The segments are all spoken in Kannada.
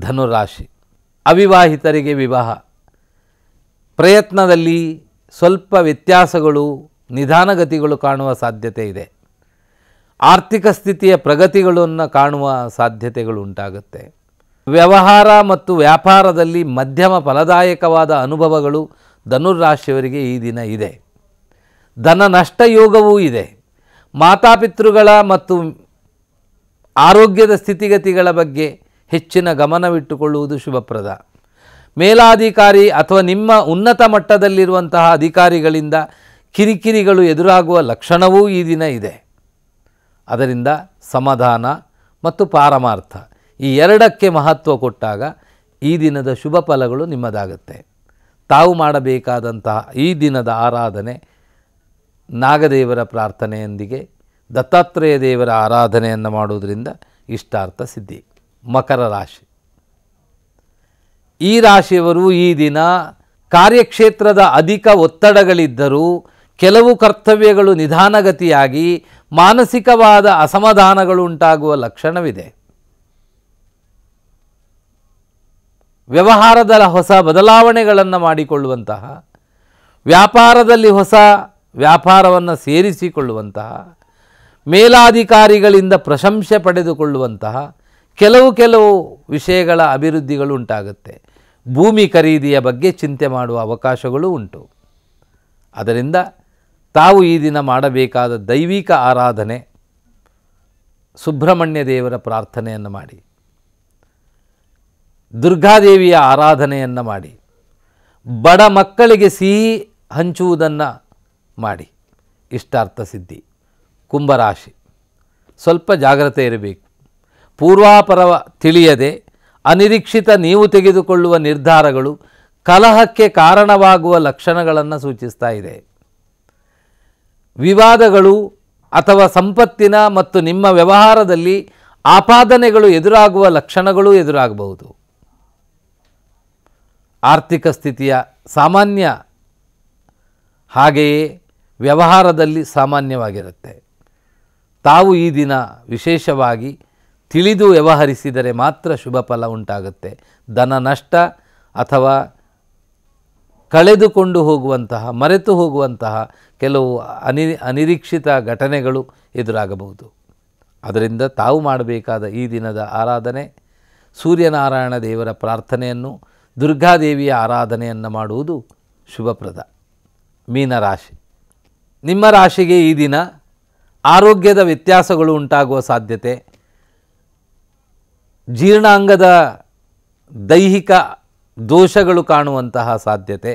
ಧನುರಾಶಿ. ಅವಿವಾಹಿತರಿಗೆ ವಿವಾಹ. ಪ್ರಯತ್ನದಲ್ಲಿ ಸ್ವಲ್ಪ ವ್ಯತ್ಯಾಸಗಳು, ನಿಧಾನಗತಿಗಳು ಕಾಣುವ ಸಾಧ್ಯತೆ ಇದೆ. ಆರ್ಥಿಕ ಸ್ಥಿತಿಯ ಪ್ರಗತಿಗಳನ್ನು ಕಾಣುವ ಸಾಧ್ಯತೆಗಳು ಉಂಟಾಗುತ್ತೆ. ವ್ಯವಹಾರ ಮತ್ತು ವ್ಯಾಪಾರದಲ್ಲಿ ಮಧ್ಯಮ ಫಲದಾಯಕವಾದ ಅನುಭವಗಳು ಧನುರಾಶಿಯವರಿಗೆ ಈ ದಿನ ಇದೆ. ಧನ ನಷ್ಟ ಯೋಗವೂ ಇದೆ. ಮಾತಾಪಿತೃಗಳ ಮತ್ತು ಆರೋಗ್ಯದ ಸ್ಥಿತಿಗತಿಗಳ ಬಗ್ಗೆ ಹೆಚ್ಚಿನ ಗಮನವಿಟ್ಟುಕೊಳ್ಳುವುದು ಶುಭಪ್ರದ. ಮೇಲಾಧಿಕಾರಿ ಅಥವಾ ನಿಮ್ಮ ಉನ್ನತ ಮಟ್ಟದಲ್ಲಿರುವಂತಹ ಅಧಿಕಾರಿಗಳಿಂದ ಕಿರಿಕಿರಿಗಳು ಎದುರಾಗುವ ಲಕ್ಷಣವೂ ಈ ದಿನ ಇದೆ. ಅದರಿಂದ ಸಮಾಧಾನ ಮತ್ತು ಪಾರಮಾರ್ಥ ಈ ಎರಡಕ್ಕೆ ಮಹತ್ವ ಕೊಟ್ಟಾಗ ಈ ದಿನದ ಶುಭ ಫಲಗಳು ನಿಮ್ಮದಾಗುತ್ತೆ. ತಾವು ಮಾಡಬೇಕಾದಂತಹ ಈ ದಿನದ ಆರಾಧನೆ ನಾಗದೇವರ ಪ್ರಾರ್ಥನೆಯೊಂದಿಗೆ, ದತ್ತಾತ್ರೇಯ ದೇವರ ಆರಾಧನೆಯನ್ನು ಮಾಡುವುದರಿಂದ ಇಷ್ಟಾರ್ಥ ಸಿದ್ಧಿ. ಮಕರ ರಾಶಿ. ಈ ರಾಶಿಯವರು ಈ ದಿನ ಕಾರ್ಯಕ್ಷೇತ್ರದ ಅಧಿಕ ಒತ್ತಡಗಳಿದ್ದರೂ ಕೆಲವು ಕರ್ತವ್ಯಗಳು ನಿಧಾನಗತಿಯಾಗಿ ಮಾನಸಿಕವಾದ ಅಸಮಾಧಾನಗಳು ಉಂಟಾಗುವ ಲಕ್ಷಣವಿದೆ. ವ್ಯವಹಾರದ ಹೊಸ ಬದಲಾವಣೆಗಳನ್ನು ಮಾಡಿಕೊಳ್ಳುವಂತಹ, ವ್ಯಾಪಾರದಲ್ಲಿ ಹೊಸ ವ್ಯಾಪಾರವನ್ನು ಸೇರಿಸಿಕೊಳ್ಳುವಂತಹ, ಮೇಲಾಧಿಕಾರಿಗಳಿಂದ ಪ್ರಶಂಸೆ ಪಡೆದುಕೊಳ್ಳುವಂತಹ ಕೆಲವು ಕೆಲವು ವಿಷಯಗಳ ಅಭಿವೃದ್ಧಿಗಳು ಉಂಟಾಗುತ್ತೆ. ಭೂಮಿ ಖರೀದಿಯ ಬಗ್ಗೆ ಚಿಂತೆ ಮಾಡುವ ಅವಕಾಶಗಳು ಉಂಟು. ಅದರಿಂದ ತಾವು ಈ ದಿನ ಮಾಡಬೇಕಾದ ದೈವಿಕ ಆರಾಧನೆ, ಸುಬ್ರಹ್ಮಣ್ಯ ದೇವರ ಪ್ರಾರ್ಥನೆಯನ್ನು ಮಾಡಿ, ದುರ್ಗಾದೇವಿಯ ಆರಾಧನೆಯನ್ನು ಮಾಡಿ, ಬಡ ಮಕ್ಕಳಿಗೆ ಸಿಹಿ ಹಂಚುವುದನ್ನು ಮಾಡಿ. ಇಷ್ಟಾರ್ಥ ಸಿದ್ಧಿ. ಕುಂಭರಾಶಿ. ಸ್ವಲ್ಪ ಜಾಗ್ರತೆ ಇರಬೇಕು. ಪೂರ್ವಾಪರವ ತಿಳಿಯದೆ ಅನಿರೀಕ್ಷಿತ ನೀವು ತೆಗೆದುಕೊಳ್ಳುವ ನಿರ್ಧಾರಗಳು ಕಲಹಕ್ಕೆ ಕಾರಣವಾಗುವ ಲಕ್ಷಣಗಳನ್ನು ಸೂಚಿಸ್ತಾ ಇದೆ. ವಿವಾದಗಳು ಅಥವಾ ಸಂಪತ್ತಿನ ಮತ್ತು ನಿಮ್ಮ ವ್ಯವಹಾರದಲ್ಲಿ ಆಪಾದನೆಗಳು ಎದುರಾಗುವ ಲಕ್ಷಣಗಳು ಎದುರಾಗಬಹುದು. ಆರ್ಥಿಕ ಸ್ಥಿತಿಯ ಸಾಮಾನ್ಯ ಹಾಗೆಯೇ ವ್ಯವಹಾರದಲ್ಲಿ ಸಾಮಾನ್ಯವಾಗಿರುತ್ತೆ. ತಾವು ಈ ದಿನ ವಿಶೇಷವಾಗಿ ತಿಳಿದು ವ್ಯವಹರಿಸಿದರೆ ಮಾತ್ರ ಶುಭ ಫಲ ಉಂಟಾಗುತ್ತೆ. ಧನ ನಷ್ಟ ಅಥವಾ ಕಳೆದುಕೊಂಡು ಹೋಗುವಂತಹ, ಮರೆತು ಹೋಗುವಂತಹ ಕೆಲವು ಅನಿ, ಅನಿರೀಕ್ಷಿತ ಘಟನೆಗಳು ಎದುರಾಗಬಹುದು. ಅದರಿಂದ ತಾವು ಮಾಡಬೇಕಾದ ಈ ದಿನದ ಆರಾಧನೆ, ಸೂರ್ಯನಾರಾಯಣ ದೇವರ ಪ್ರಾರ್ಥನೆಯನ್ನು, ದುರ್ಗಾದೇವಿಯ ಆರಾಧನೆಯನ್ನು ಮಾಡುವುದು ಶುಭಪ್ರದ ಮೀನರಾಶಿ ನಿಮ್ಮ ರಾಶಿಗೆ ಈ ದಿನ ಆರೋಗ್ಯದ ವ್ಯತ್ಯಾಸಗಳು ಉಂಟಾಗುವ ಸಾಧ್ಯತೆ ಜೀರ್ಣಾಂಗದ ದೈಹಿಕ ದೋಷಗಳು ಕಾಣುವಂತಹ ಸಾಧ್ಯತೆ.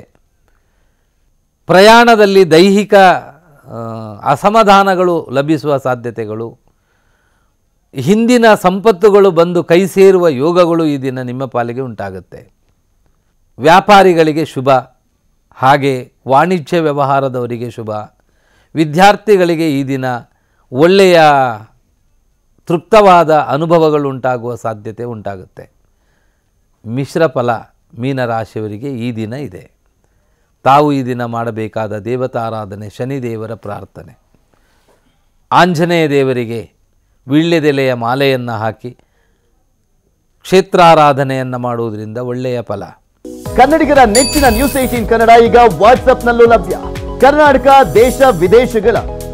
ಪ್ರಯಾಣದಲ್ಲಿ ದೈಹಿಕ ಅಸಮಾಧಾನಗಳು ಲಭಿಸುವ ಸಾಧ್ಯತೆಗಳು. ಹಿಂದಿನ ಸಂಪತ್ತುಗಳು ಬಂದು ಕೈ ಸೇರುವ ಯೋಗಗಳು ಈ ದಿನ ನಿಮ್ಮ ಪಾಲಿಗೆ ಉಂಟಾಗುತ್ತೆ. ವ್ಯಾಪಾರಿಗಳಿಗೆ ಶುಭ, ಹಾಗೆ ವಾಣಿಜ್ಯ ವ್ಯವಹಾರದವರಿಗೆ ಶುಭ. ವಿದ್ಯಾರ್ಥಿಗಳಿಗೆ ಈ ದಿನ ಒಳ್ಳೆಯ ತೃಪ್ತವಾದ ಅನುಭವಗಳು ಉಂಟಾಗುವ ಸಾಧ್ಯತೆ ಉಂಟಾಗುತ್ತೆ. ಮಿಶ್ರ ಫಲ ಮೀನರಾಶಿಯವರಿಗೆ ಈ ದಿನ ಇದೆ. ತಾವು ಈ ದಿನ ಮಾಡಬೇಕಾದ ದೇವತಾರಾಧನೆ ಶನಿದೇವರ ಪ್ರಾರ್ಥನೆ. ಆಂಜನೇಯ ದೇವರಿಗೆ ವೀಳ್ಯದೆಲೆಯ ಮಾಲೆಯನ್ನು ಹಾಕಿ ಕ್ಷೇತ್ರಾರಾಧನೆಯನ್ನು ಮಾಡುವುದರಿಂದ ಒಳ್ಳೆಯ ಫಲ. ಕನ್ನಡಿಗರ ನೆಚ್ಚಿನ ನ್ಯೂಸ್ ಏಟೀನ್ ಕನ್ನಡ ಈಗ ವಾಟ್ಸ್ಆಪ್ನಲ್ಲೂ ಲಭ್ಯ. ಕರ್ನಾಟಕ, ದೇಶ, ವಿದೇಶಗಳ